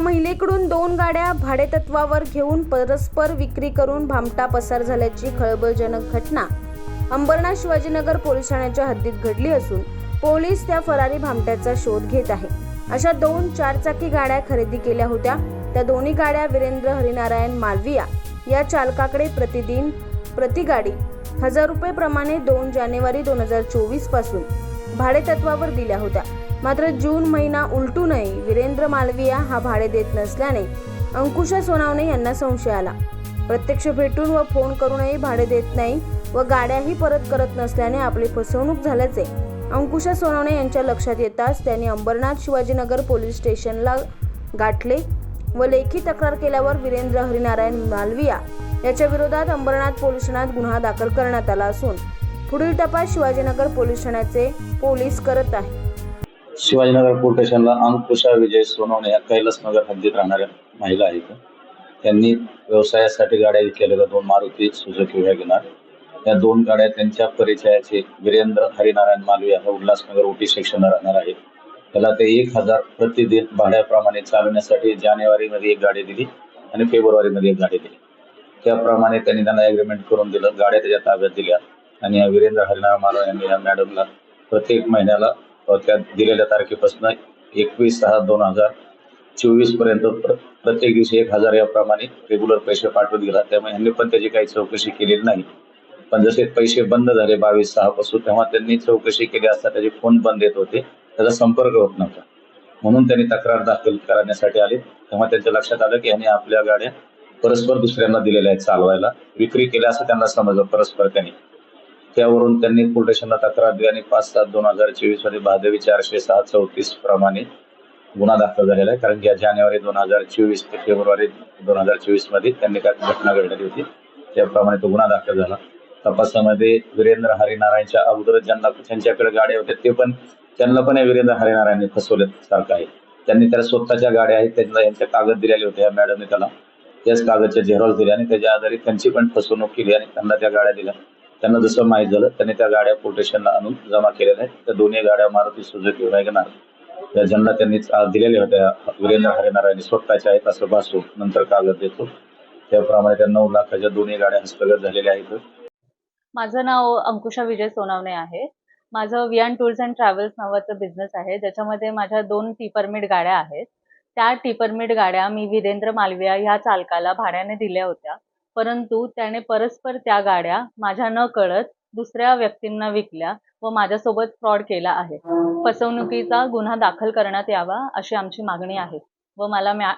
महिलेकडून दोन गाड्या भाडेतत्वावर घेऊन परस्पर विक्री करून भामटा पसार झाल्याची खळबळजनक घटना अंबरनाथ शिवाजीनगर पोलीस ठाण्याच्या हद्दीत घडली असून पोलीस त्या फरारी भामट्याचा शोध घेत आहे. अशा दोन चारचाकी गाड्या खरेदी केल्या होत्या. त्या दोन्ही गाड्या वीरेंद्र हरिनारायण मालविया या चालकाकडे प्रतिदिन प्रति गाडी हजार रुपये प्रमाणे दोन जानेवारी दोन हजार चोवीसपासून भाडेतत्वावर दिल्या होत्या. मात्र जून महिना उलटूनही वीरेंद्र मालविया हा भाडे देत नसल्याने अंकुशा सोनावणे यांना संशय आला. प्रत्यक्ष भेटून व फोन करूनही भाडे देत नाही व गाड्याही परत करत नसल्याने आपली फसवणूक झाल्याचे अंकुशा सोनवणे यांच्या लक्षात येताच त्यांनी अंबरनाथ शिवाजीनगर पोलीस स्टेशनला गाठले व लेखी तक्रार केल्यावर वीरेंद्र हरिनारायण मालविया याच्या विरोधात अंबरनाथ पोलीस ठाण्यात गुन्हा दाखल करण्यात आला असून पुढील तपास शिवाजीनगर पोलीस ठाण्याचे पोलीस करत आहेत. शिवाजीनगर पोलीस स्टेशनला अंकुशा विजय सोनवणे या कैलासनगर हद्दीत राहणाऱ्या महिला आहेत. त्यांनी व्यवसायासाठी गाड्या घेतलेल्या दोन मारुती सुझुकी वॅगनार या दोन गाड्या त्यांच्या परिचयाचे वीरेंद्र हरिनारायण मालवी हा उल्हासनगर ओटी सेक्शनला राहणार आहेत त्याला ते एक हजार प्रतिदिन भाड्याप्रमाणे चालवण्यासाठी जानेवारीमध्ये एक गाडी दिली आणि फेब्रुवारीमध्ये एक गाडी दिली. त्याप्रमाणे त्यांनी त्यांना ॲग्रीमेंट करून दिलं. गाड्या त्याच्या ताब्यात दिल्या आणि या वीरेंद्र हरिनारायण मालवा यांनी या मॅडमला प्रत्येक महिन्याला त्या दिलेल्या तारखेपासून एकवीस सहा दोन हजार चोवीसपर्यंत प्रत्येक दिवशी एक हजार याप्रमाणे रेग्युलर पैसे पाठवत गेला त्यामुळे यांनी पण त्याची काही चौकशी केलेली नाही. पण जसे पैसे बंद झाले बावीस सहा पासून तेव्हा त्यांनी चौकशी केली असता त्याचे फोन बंद येत होते. त्याचा संपर्क होत नव्हता. म्हणून त्यांनी तक्रार दाखल करण्यासाठी आले. तेव्हा त्यांच्या लक्षात आलं की यांनी आपल्या गाड्या परस्पर दुसऱ्यांना दिलेल्या आहेत चालवायला. विक्री केल्या असं त्यांना समजलं परस्पर त्यांनी. त्यावरून त्यांनी पोलीस तक्रार दिली आणि पाच सात दोन हजार चोवीसमध्ये भादवी चारशे सहा चौतीस प्रमाणे गुन्हा दाखल झालेला आहे. कारण की या जानेवारी दोन हजार चोवीस ते फेब्रुवारी दोन हजार चोवीसमध्ये त्यांनी काय घटना घडलेली होती. त्याप्रमाणे तो गुन्हा दाखल झाला. तपासामध्ये वीरेंद्र हरिनारायणच्या अगोदर ज्यांना त्यांच्याकडे गाड्या होत्या ते पण त्यांना पण या वीरेंद्र हरिनारायणने फसवले सारखं आहे. त्यांनी त्याला स्वतःच्या गाड्या आहेत त्यांना यांच्या कागद दिलेले होते या मॅडमने त्याला. त्याच कागदच्या झेरॉक्स दिले आणि त्याच्या आधारे त्यांची पण फसवणूक केली आणि त्यांना त्या गाड्या दिल्या. त्यांना जसं माहीत झालं त्यांनी त्या गाड्या पोलीस आणून जमा केलेल्या आहेत. त्या दोन्ही गाड्या मारुती सुझुकी वॅगनार त्या ज्यांना त्यांनी दिलेल्या होत्या वीरेंद्र हरिनारायण स्वतःच्या आहेत असं भासू नंतर कागद देतो. त्याप्रमाणे त्या नऊ लाखाच्या दोन्ही गाड्या हस्तगत झालेल्या आहेत. माझं नाव अंकुशा विजय सोनावणे आहे. माझं वियान टूर्स अँड ट्रॅव्हल्स नावाचं बिझनेस आहे. ज्याच्यामध्ये माझ्या दोन टी परमिट गाड्या आहेत. त्या टी परमिट गाड्या मी वीरेंद्र मालविया ह्या चालकाला भाड्याने दिल्या होत्या. परंतु त्याने परस्पर त्या गाड्या माझ्या न कळत दुसऱ्या व्यक्तींना विकल्या व माझ्यासोबत फ्रॉड केला आहे. फसवणुकीचा गुन्हा दाखल करण्यात यावा अशी आमची मागणी आहे व मला